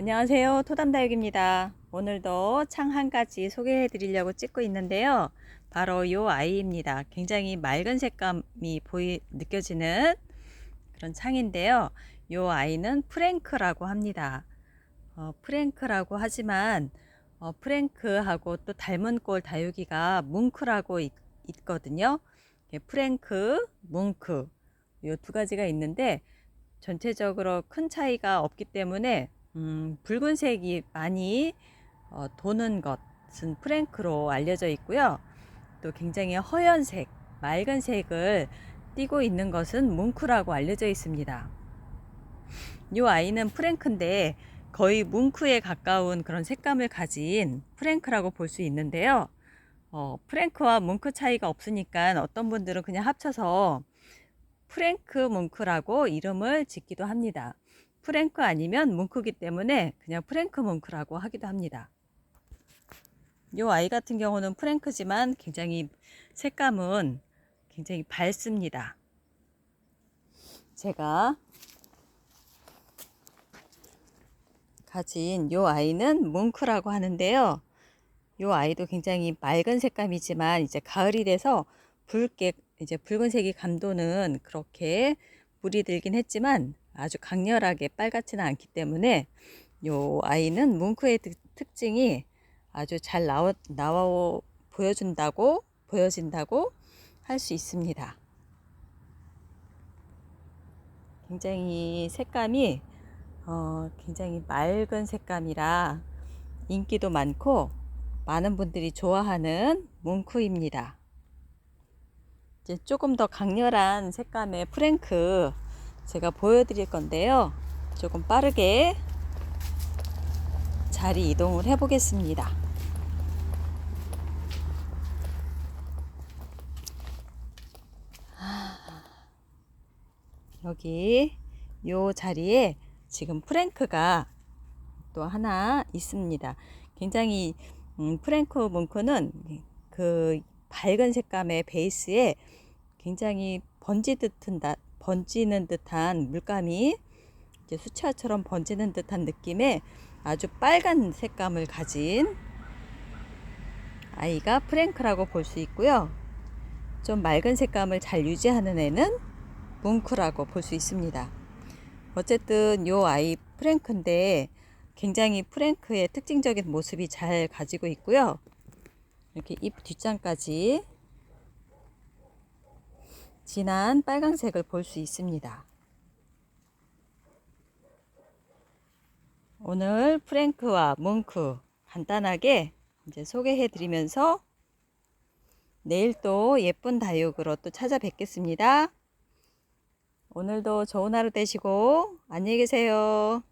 안녕하세요. 토담다육입니다. 오늘도 창 한 가지 소개해 드리려고 찍고 있는데요. 바로 이 아이입니다. 굉장히 맑은 색감이 보이, 느껴지는 그런 창인데요. 이 아이는 프랭크라고 합니다. 어, 프랭크라고 하지만 어, 프랭크하고 또 닮은 꼴 다육이가 뭉크라고 있, 있거든요. 예, 프랭크, 뭉크 이두 가지가 있는데 전체적으로 큰 차이가 없기 때문에 음, 붉은색이 많이 어, 도는 것은 프랭크로 알려져 있고요. 또 굉장히 허연색, 맑은 색을 띠고 있는 것은 뭉크라고 알려져 있습니다. 이 아이는 프랭크인데 거의 뭉크에 가까운 그런 색감을 가진 프랭크라고 볼 수 있는데요. 어, 프랭크와 뭉크 차이가 없으니까 어떤 분들은 그냥 합쳐서 프랭크 뭉크라고 이름을 짓기도 합니다. 프랭크 아니면 뭉크기 때문에 그냥 프랭크 뭉크라고 하기도 합니다. 이 아이 같은 경우는 프랭크지만 굉장히 색감은 굉장히 밝습니다. 제가 가진 이 아이는 뭉크라고 하는데요. 이 아이도 굉장히 맑은 색감이지만 이제 가을이 돼서 붉게 이제 붉은색이 감도는 그렇게 물이 들긴 했지만 아주 강렬하게 빨갛지는 않기 때문에 이 아이는 뭉크의 특징이 아주 잘 나와, 나와 보여준다고 보여진다고 할 수 있습니다. 굉장히 색감이 어, 굉장히 맑은 색감이라 인기도 많고 많은 분들이 좋아하는 뭉크입니다. 이제 조금 더 강렬한 색감의 프랭크 제가 보여드릴 건데요. 조금 빠르게 자리 이동을 해 보겠습니다. 여기 요 자리에 지금 프랭크가 또 하나 있습니다. 굉장히 음, 프랭크 뭉크는 그 밝은 색감의 베이스에 굉장히 번지 듯한 번지는 듯한 물감이 이제 수채화처럼 번지는 듯한 느낌의 아주 빨간 색감을 가진 아이가 프랭크라고 볼 수 있고요. 좀 맑은 색감을 잘 유지하는 애는 뭉크라고 볼 수 있습니다. 어쨌든 요 아이 프랭크인데 굉장히 프랭크의 특징적인 모습이 잘 가지고 있고요. 이렇게 잎 뒷장까지 진한 빨강색을 볼 수 있습니다. 오늘 프랭크와 뭉크 간단하게 이제 소개해 드리면서 내일 또 예쁜 다육으로 또 찾아뵙겠습니다. 오늘도 좋은 하루 되시고 안녕히 계세요.